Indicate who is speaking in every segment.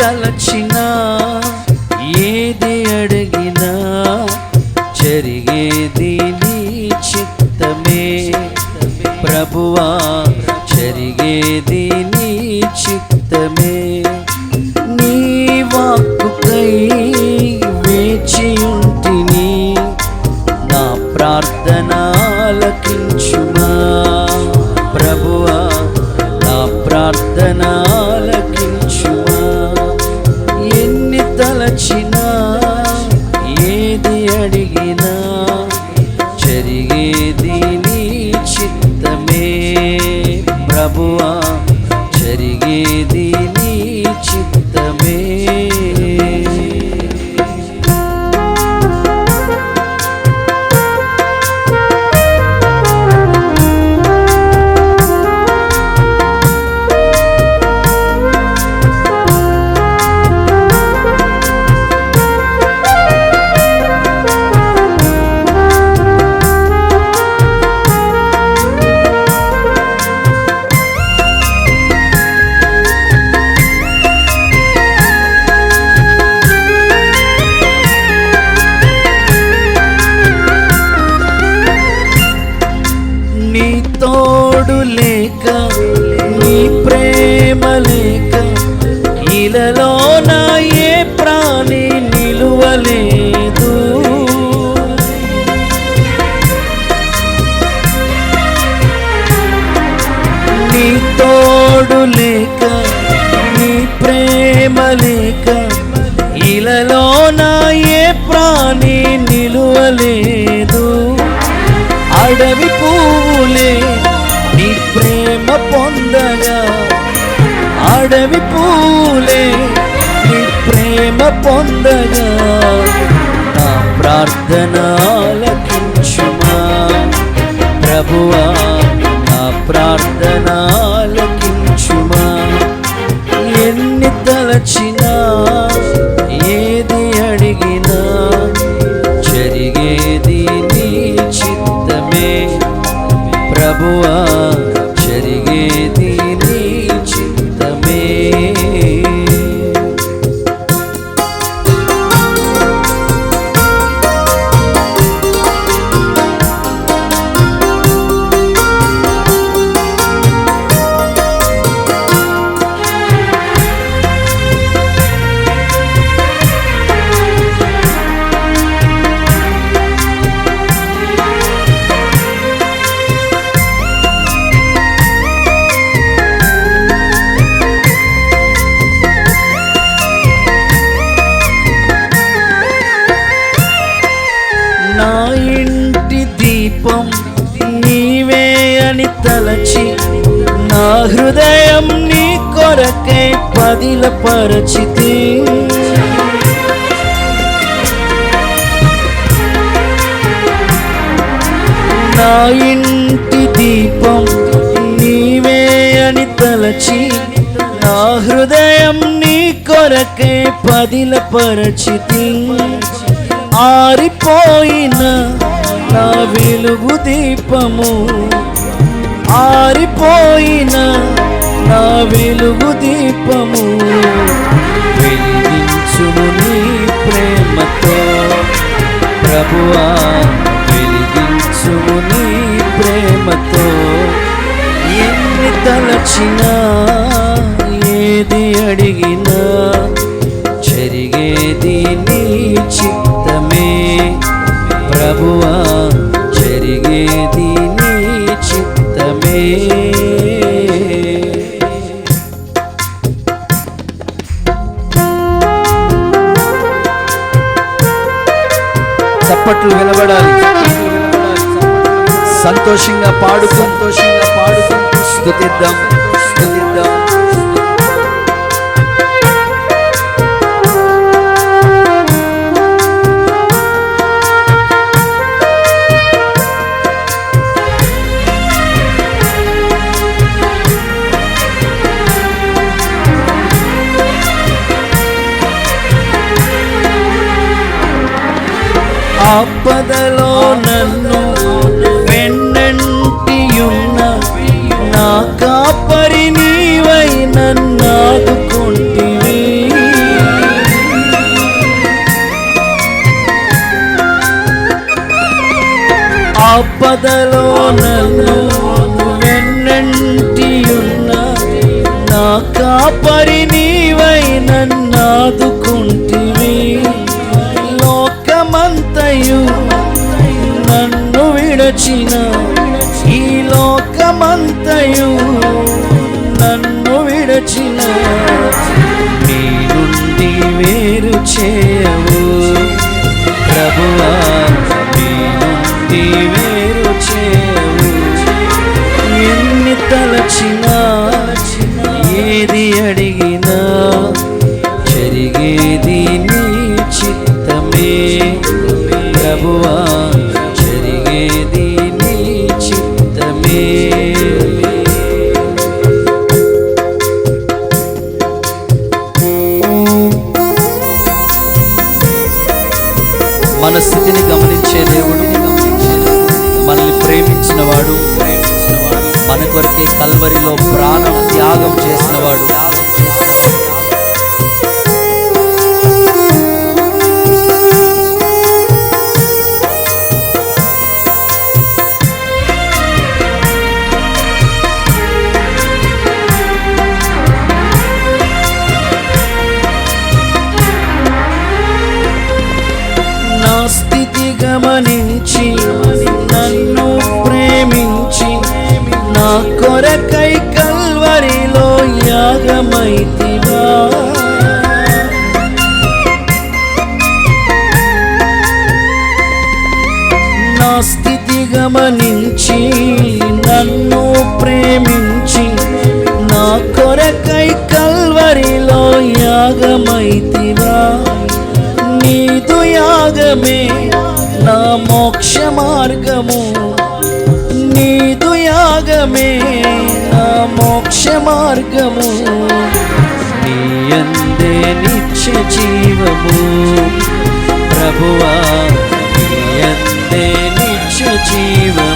Speaker 1: తలచినా ఏది అడిగినా జరిగేది నీ చిత్తమే. ప్రభువా జరిగేది నీ చిత్తమే. నీ వాక్కుకై ఇలలో నా ఏ ప్రాణి నిలువలేదు. నీ తోడు లేక నీ ప్రేమ లేక ఇలలో నా ఏ ప్రాణి నిలువలేదు. అడవి పూలే పూలే నీ ప్రేమ పొందగా నా ప్రార్థన పరచితి. నా ఇంటి దీపం నీవే అని తలచి నా హృదయం నీ కొరకే పదిల పరచితి. ఆరిపోయిన నా వెలుగు దీపము ఆరిపోయిన నా వెలుగు దీపము. వెలిగించుము నీ ప్రేమతో. ప్రభువా వెలిగించుము నీ ప్రేమతో. ఎన్ని తలచినా ఏది అడిగినా జరిగేది నీ చిత్తమే. ప్రభువా వినబడాలి సంతోషంగా పాడు సంతోషంగా పాడుతూ స్థుతిద్దాం స్థుతిద్దాం ఆపదలో నన్ను వెన్నంటియున్న నా కాపరి నీవై నన్నాదుకుంటివి ఆపదలో నన్ను వెన్నంటియున్న నా కాపరి నీవై నన్నాదుకుంటివి లోకమంతయు నన్ను విడచిన ఈ లోకమంతయు. నన్ను విడచిన నీ నుండి వేరు చేయవు. ప్రభువా నీ నుండి వేరు చేయవు. ఎన్ని తలచిన మన స్థితిని గమనించే దేవుడు. మనల్ని ప్రేమించిన వాడు మన కొరకే కల్వరిలో ప్రాణం త్యాగం చేసినవాడు. గమనించి నన్ను ప్రేమించి నా కొరకై కల్వరిలో యాగమైతివా? నీదు యాగమే నా మోక్ష మార్గము. నీదు యాగమే నా మోక్ష మార్గము. నీ అందే నిత్య జీవము. ప్రభువా నీ అందే నిత్య జీవము.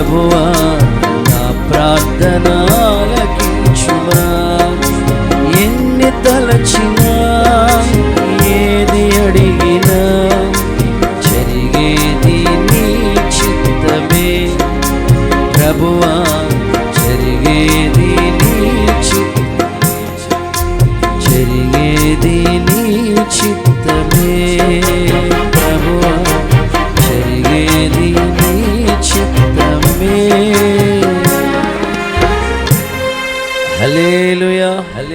Speaker 1: ప్రభువా నా ప్రార్థనాలకి